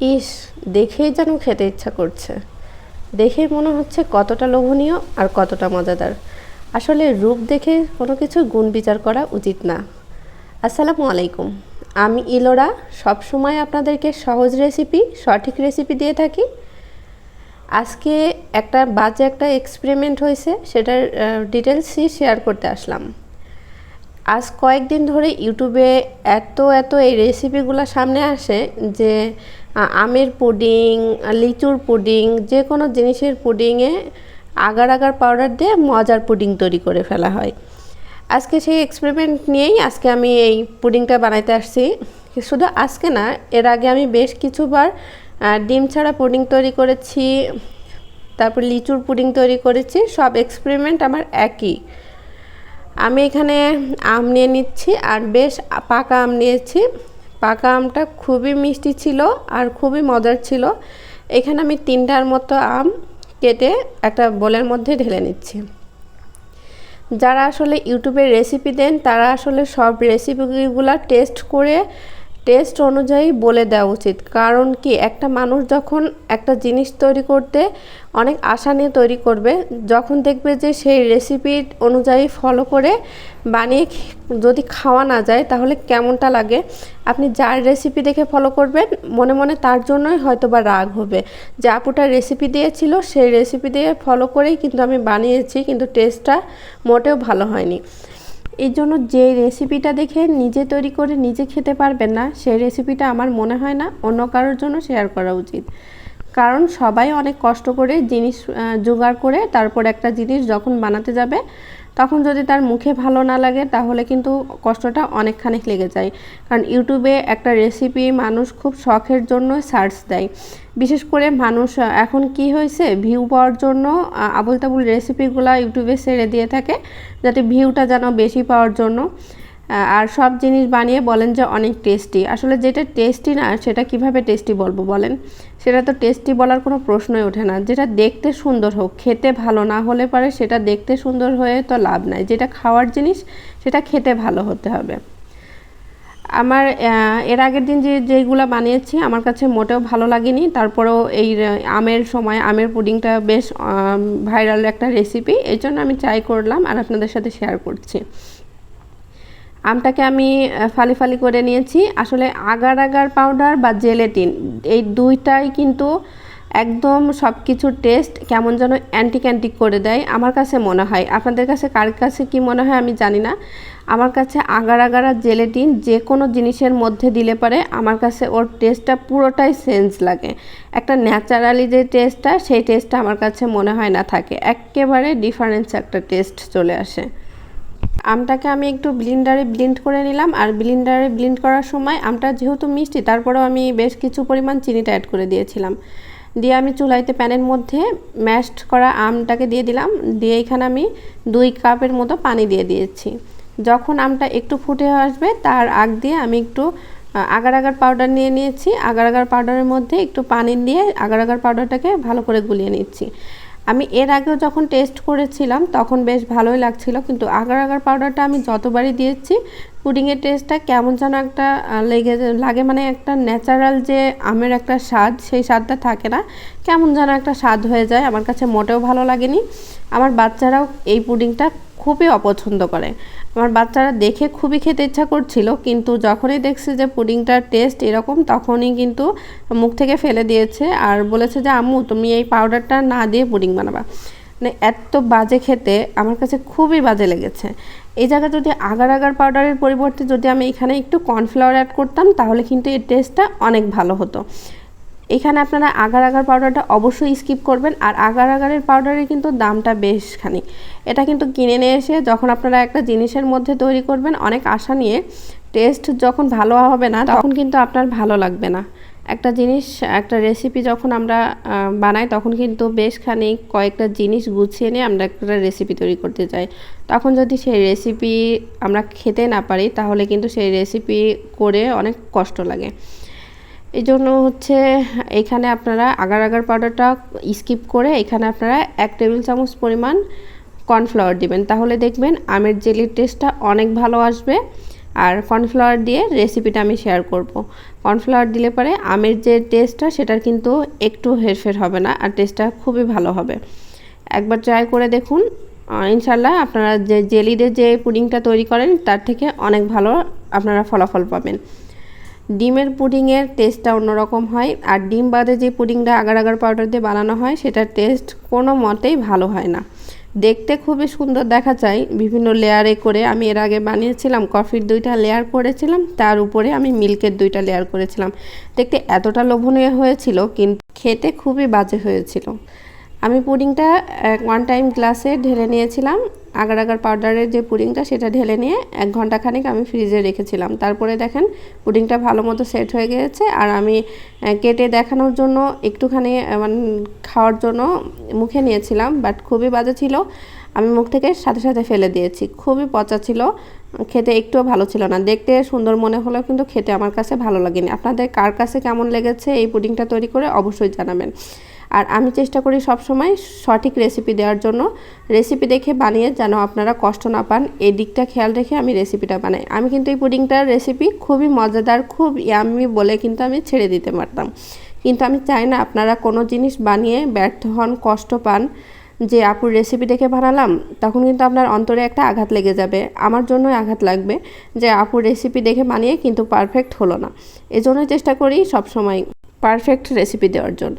ইস, দেখেই যেন খেতে ইচ্ছা করছে। দেখেই মনে হচ্ছে কতটা লোভনীয় আর কতটা মজাদার। আসলে রূপ দেখে কোনো কিছু গুণ বিচার করা উচিত না। আসসালামু আলাইকুম। আমি ইলোরা, সবসময় আপনাদেরকে সহজ রেসিপি সঠিক রেসিপি দিয়ে থাকি। আজকে একটা বাজে একটা এক্সপেরিমেন্ট হয়েছে, সেটার ডিটেলসই শেয়ার করতে আসলাম। আজ কয়েকদিন ধরে ইউটিউবে এত এত এই রেসিপিগুলো সামনে আসে যে আমের পুডিং লিচুর পুডিং যে কোনো জিনিসের পুডিংয়ে আগার আগার পাউডার দিয়ে মজার পুডিং তৈরি করে ফেলা হয়। আজকে সেই এক্সপেরিমেন্ট নিয়েই আজকে আমি এই পুডিংটা বানাইতে আসছি। শুধু আজকে না, এর আগে আমি বেশ কিছুবার ডিম ছাড়া পুডিং তৈরি করেছি, তারপর লিচুর পুডিং তৈরি করেছি, সব এক্সপেরিমেন্ট আমার একই। আমি এখানে আম নিয়ে নিচ্ছি আর বেশ পাকা আম নিয়েছি। পাকা আমটা খুবই মিষ্টি ছিল আর খুবই মজার ছিল। এখানে আমি তিনটার মতো আম কেটে একটা বোলের মধ্যে ঢেলে নিচ্ছি। যারা আসলে ইউটিউবে রেসিপি দেন, তারা আসলে সব রেসিপিগুলো টেস্ট করে টেস্ট অনুযায়ী বলে দেওয়া উচিত। কারণ কি, একটা মানুষ যখন একটা জিনিস তৈরি করতে অনেক আশা নিয়ে তৈরি করবে, যখন দেখবে যে সেই রেসিপি অনুযায়ী ফলো করে বানিয়ে যদি খাওয়া না যায় তাহলে কেমনটা লাগে? আপনি যার রেসিপি দেখে ফলো করবেন, মনে মনে তার জন্যই হয়তো বা রাগ হবে। যে আপুটা রেসিপি দিয়েছিল, সেই রেসিপি দিয়ে ফলো করেই কিন্তু আমি বানিয়েছি, কিন্তু টেস্টটা মোটেও ভালো হয়নি। এই জন্য যে রেসিপিটা দেখে নিজে তৈরি করে নিজে খেতে পারবেন না, সেই রেসিপিটা আমার মনে হয় না অন্য কারোর জন্য শেয়ার করা উচিত। কারণ সবাই অনেক কষ্ট করে জিনিস জোগাড় করে তারপর একটা জিনিস যখন বানাতে যাবে, তখন যদি তার মুখে ভালো না লাগে, তাহলে কিন্তু কষ্টটা অনেকখানি লেগে যায়। কারণ ইউটিউবে একটা রেসিপি মানুষ খুব শখের জন্য সার্চ দেয়। বিশেষ করে মানুষ এখন কি হয়েছে ভিউ পাওয়ার জন্য আবুল তাবুল রেসিপিগুলো ইউটিউবে ছেড়ে দিয়ে থাকে, যাতে ভিউটা যেন বেশি পাওয়ার জন্য। আর সব জিনিস বানিয়ে বলেন যে অনেক টেস্টি আসলে যেটা টেস্টি না, সেটা কীভাবে টেস্টি বলব বলেন? সেটা তো টেস্টি বলার কোনো প্রশ্নই ওঠে না। যেটা দেখতে সুন্দর হোক, খেতে ভালো না হলে পারে সেটা দেখতে সুন্দর হয়ে তো লাভ নাই। যেটা খাওয়ার জিনিস, সেটা খেতে ভালো হতে হবে। আমার এর আগের দিন যে যেগুলো বানিয়েছি, আমার কাছে মোটেও ভালো লাগেনি। তারপরেও এই আমের সময়, আমের পুডিংটা বেশ ভাইরাল একটা রেসিপি এই জন্য আমি ট্রাই করলাম আর আপনাদের সাথে শেয়ার করছি। আমটাকে আমি ফালি ফালি করে নিয়েছি। আসলে আগার আগার পাউডার বা জেলেটিন এই দুইটাই কিন্তু একদম সব কিছুর টেস্ট কেমন যেন অ্যান্টিক অ্যান্টিক করে দেয় আমার কাছে মনে হয়। আপনাদের কাছে কার কাছে কি মনে হয় আমি জানি না। আমার কাছে আগার আগার আর জেলেটিন যে কোনো জিনিসের মধ্যে দিলে পারে, আমার কাছে ওর টেস্টটা পুরোটাই সেন্স লাগে। একটা ন্যাচারালি যে টেস্টটা সেই টেস্টটা আমার কাছে মনে হয় না থাকে। একেবারে ডিফারেন্স একটা টেস্ট চলে আসে। আমটাকে আমি একটু ব্লিন্ডারে ব্লিন্ড করে নিলাম। আর ব্লিন্ডারে ব্লিন্ড করার সময় আমটা যেহেতু মিষ্টি, তারপরেও আমি বেশ কিছু পরিমাণ চিনিটা অ্যাড করে দিয়েছিলাম। দিয়ে আমি চুলাইতে প্যানের মধ্যে ম্যাশড করা আমটাকে দিয়ে দিলাম। দিয়ে এখানে আমি দুই কাপের মতো পানি দিয়ে দিয়েছি। যখন আমটা একটু ফুটে আসবে, তার আগ দিয়ে আমি একটু আগার আগার পাউডার নিয়ে নিয়েছি। আগার আগার পাউডারের মধ্যে একটু পানি দিয়ে আগার আগার পাউডারটাকে ভালো করে গুলিয়ে নিচ্ছি। আমি এর আগেও যখন টেস্ট করেছিলাম, তখন বেশ ভালোই লাগছিল, কিন্তু আগার আগার পাউডারটা আমি যতবারই দিয়েছি পুডিংয়ের টেস্টটা কেমন যেন একটা লেগে লাগে মানে একটা ন্যাচারাল যে আমের একটা স্বাদ, সেই স্বাদটা থাকে না, কেমন যেন একটা স্বাদ হয়ে যায়, আমার কাছে মোটেও ভালো লাগেনি। আমার বাচ্চারাও এই পুডিংটা খুবই অপছন্দ করে। আমার বাচ্চারা দেখে খুবই খেতে ইচ্ছা করছিল, কিন্তু যখনই দেখছে যে পুডিংটার টেস্ট এরকম, তখনই কিন্তু মুখ থেকে ফেলে দিয়েছে আর বলেছে যে, আম্মু, তুমি এই পাউডারটা না দিয়ে পুডিং বানাবা। মানে এত বাজে খেতে আমার কাছে খুবই বাজে লেগেছে। এই জায়গায় যদি আগার আগার পাউডারের পরিবর্তে যদি আমি এখানে একটু কর্নফ্লাওয়ার অ্যাড করতাম, তাহলে কিন্তু এর টেস্টটা অনেক ভালো হতো। এখানে আপনারা আগার আগার পাউডারটা অবশ্যই স্কিপ করবেন, আর আগার আগারের পাউডারের কিন্তু দামটা বেশ খানি এটা কিন্তু কিনে নিয়ে এসে যখন আপনারা একটা জিনিসের মধ্যে তৈরি করবেন, অনেক আশা নিয়ে টেস্ট যখন ভালো হবে না, তখন কিন্তু আপনার ভালো লাগবে না। একটা জিনিস, একটা রেসিপি যখন আমরা বানাই, তখন কিন্তু বেশ খানিক কয়েকটা জিনিস গুছিয়ে নিয়ে আমরা একটা রেসিপি তৈরি করতে চাই তখন যদি সেই রেসিপি আমরা খেতে না পারি, তাহলে কিন্তু সেই রেসিপি করে অনেক কষ্ট লাগে। এই জন্য হচ্ছে এখানে আপনারা আগার আগার পাউডারটা স্কিপ করে এখানে আপনারা এক টেবিল চামচ পরিমাণ কর্নফ্লাওয়ার দিবেন। তাহলে দেখবেন আমের জেলির টেস্টটা অনেক ভালো আসবে আর কর্নফ্লাওয়ার দিয়ে রেসিপিটা আমি শেয়ার করব। কর্নফ্লাওয়ার দিলে পরে আমের যে টেস্টটা সেটার কিন্তু একটু হেরফের হবে না আর টেস্টটা খুবই ভালো হবে। একবার ট্রাই করে দেখুন। ইনশাল্লাহ আপনারা যে জেলিদের যে পুডিংটা তৈরি করেন তার থেকে অনেক ভালো আপনারা ফলাফল পাবেন। ডিমের পুডিংয়ের টেস্টটা অন্যরকম হয়। আর ডিম বাদে যে পুডিংটা আগার আগার পাউডার দিয়ে বানানো হয়, সেটার টেস্ট কোনো মতেই ভালো হয় না। দেখতে খুবই সুন্দর দেখা যায় বিভিন্ন লেয়ারে করে। আমি এর আগে বানিয়েছিলাম, কফির দুইটা লেয়ার করেছিলাম, তার উপরে আমি মিল্কের দুইটা লেয়ার করেছিলাম। দেখতে এতটা লোভনীয় হয়েছিল, কিন্তু খেতে খুবই বাজে হয়েছিল। আমি পুডিংটা ওয়ান টাইম গ্লাসে ঢেলে নিয়েছিলাম। আগার আগার পাউডারের যে পুডিংটা, সেটা ঢেলে নিয়ে এক ঘণ্টা খানিক আমি ফ্রিজে রেখেছিলাম। তারপরে দেখেন, পুডিংটা ভালো মতো সেট হয়ে গিয়েছে আর আমি কেটে দেখানোর জন্য একটুখানি মানে খাওয়ার জন্য মুখে নিয়েছিলাম বাট খুবই বাজে ছিল। আমি মুখ থেকে সাথে সাথে ফেলে দিয়েছি। খুবই পচা ছিল, খেতে একটুও ভালো ছিল না। দেখতে সুন্দর মনে হলেও কিন্তু খেতে আমার কাছে ভালো লাগেনি। আপনাদের কার কাছে কেমন লেগেছে এই পুডিংটা তৈরি করে অবশ্যই জানাবেন। আর আমি চেষ্টা করি সবসময় সঠিক রেসিপি দেওয়ার জন্য। রেসিপি দেখে বানিয়ে যেন আপনারা কষ্ট না পান, এই দিকটা খেয়াল রেখে আমি রেসিপিটা বানাই। আমি কিন্তু এই পুডিংটার রেসিপি খুবই মজাদার, খুব ইয়ামি বলে কিন্তু আমি ছেড়ে দিতে পারতাম। কিন্তু আমি চাই না আপনারা কোনো জিনিস বানিয়ে ব্যর্থ হন, কষ্ট পান, যে আপুর রেসিপি দেখে বানালাম, তখন কিন্তু আপনার অন্তরে একটা আঘাত লেগে যাবে। আমার জন্যই আঘাত লাগবে যে আপুর রেসিপি দেখে বানিয়ে কিন্তু পারফেক্ট হলো না। এজন্যই চেষ্টা করি সবসময় পারফেক্ট রেসিপি দেওয়ার জন্য।